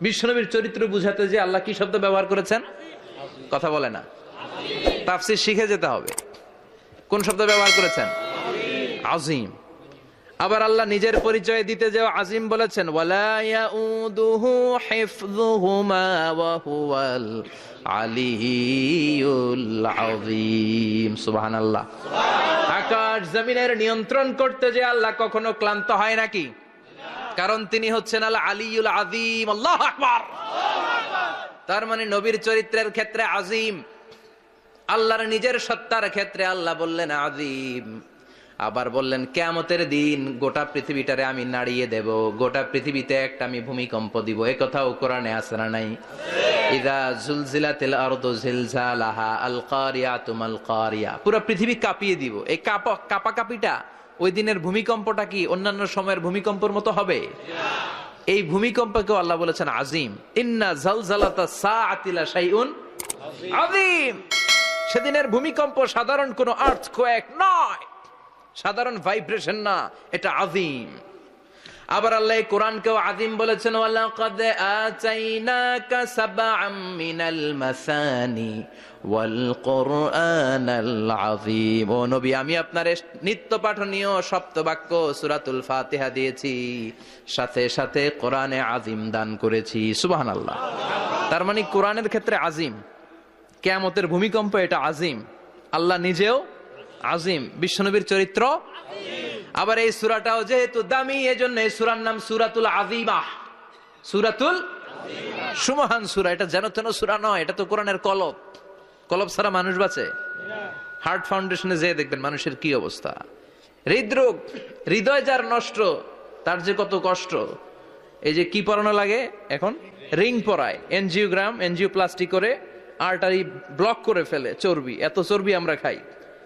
বিশ্বনবীর চরিত্র বুঝাতে যে আল্লাহ কি শব্দ ব্যবহার করেছেন? কথা বলে না। তাফসির শিখে যেতে হবে। কোন শব্দ ব্যবহার করেছেন? আজিম। আবার আল্লাহ নিজের পরিচয় দিতে যে আজিম বলেছেন আকাশ জমিনের নিয়ন্ত্রণ করতে যে আল্লাহ কখনো ক্লান্ত হয় নাকি? কারণ তিনি হচ্ছেন আল আলিউল আজিম আল্লাহ তার মানে নবীর চরিত্রের ক্ষেত্রে আজিম আল্লাহর নিজের সত্তার ক্ষেত্রে আল্লাহ বললেন আজিম আবার বললেন কেমতের দিন গোটা পৃথিবীটারে আমি নাড়িয়ে দেব, গোটা পৃথিবীতে একটা আমি ভূমিকম্প দিব। এ কথাও কোরআনে না নাই? ইদা জুলজিলাতিল আরদু জিলজালাহা আল কারিয়াতুম আল কারিয়া পুরো পৃথিবী কাঁপিয়ে দিব। এই কাপা কাপিটা ওই দিনের ভূমিকম্পটা কি অন্যান্য সময়ের ভূমিকম্পের মতো হবে? এই ভূমিকম্পকে আল্লাহ বলেছেন আজিম। ইন্না জালজালাতা সেদিনের ভূমিকম্প সাধারণ কোনো আর্থকোয়েক নয়। সাধারণ ভাইব্রেশন না, এটা আজিম আবার আল্লাহ কোরআনকেও আজিম বলেছেন, ওয়ালাকাদ আতাইনাকা সাবআম মিনাল মাসানি ওয়াল কোরআনাল আযীম। আমি আপনার নিত্য পাঠনীয় সপ্তবাক্য সূরাতুল ফাতিহা দিয়েছি, সাথে সাথে কোরআনে আজিম দান করেছি। সুবহানাল্লাহ। তার মানে কোরআনের ক্ষেত্রে আজিম কেয়ামতের ভূমিকম্প এটা আজিম আল্লাহ নিজেও আজিম বিশ্বনবীর চরিত্র আবার এই সুরাটাও যেহেতু দামি, এজন্য এই সুরার নাম সুরাতুল আজিমা সুরাতুল সুমহান সুরা, এটা যেন তেন সুরা নয়, এটা তো কোরআনের কলপ কলপ ছাড়া মানুষ বাঁচে? হার্ট ফাউন্ডেশনে যেয়ে দেখবেন মানুষের কি অবস্থা। হৃদরোগ, হৃদয় যার নষ্ট, তার যে কত কষ্ট। এই যে কি পরানো লাগে এখন? রিং পরায়, এনজিওগ্রাম এনজিও প্লাস্টিক করে আর্টারি ব্লক করে ফেলে, চর্বি, এত চর্বি আমরা খাই।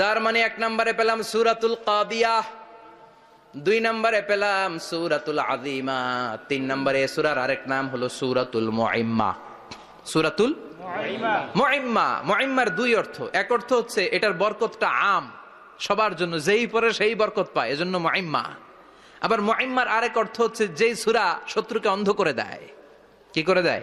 তার মানে এক নম্বরে পেলাম সুরাতুল কাদিয়া দুই নম্বরে পেলাম সুরাতুল আদিমা তিন নম্বরে সুরার আরেক নাম হলো সুরাতুল মুআইম্মা সুরাতুল মুআইম্মা মুআইম্মার দুই অর্থ। এক অর্থ হচ্ছে এটার বরকতটা আম সবার জন্য যেই পরে সেই বরকত পায় এজন্য মুআইম্মা আবার মুআইম্মার আরেক অর্থ হচ্ছে যেই সুরা শত্রুকে অন্ধ করে দেয়। কি করে দেয়?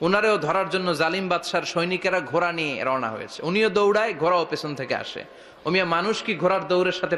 উনারেও ধরার জন্য জালিম বাদশার সৈনিকেরা ঘোড়া নিয়ে রওনা হয়েছে। উনিও দৌড়ায়, ঘোড়াও পেছন থেকে আসে। ওমিয়া মানুষ কি ঘোড়ার দৌড়ের সাথে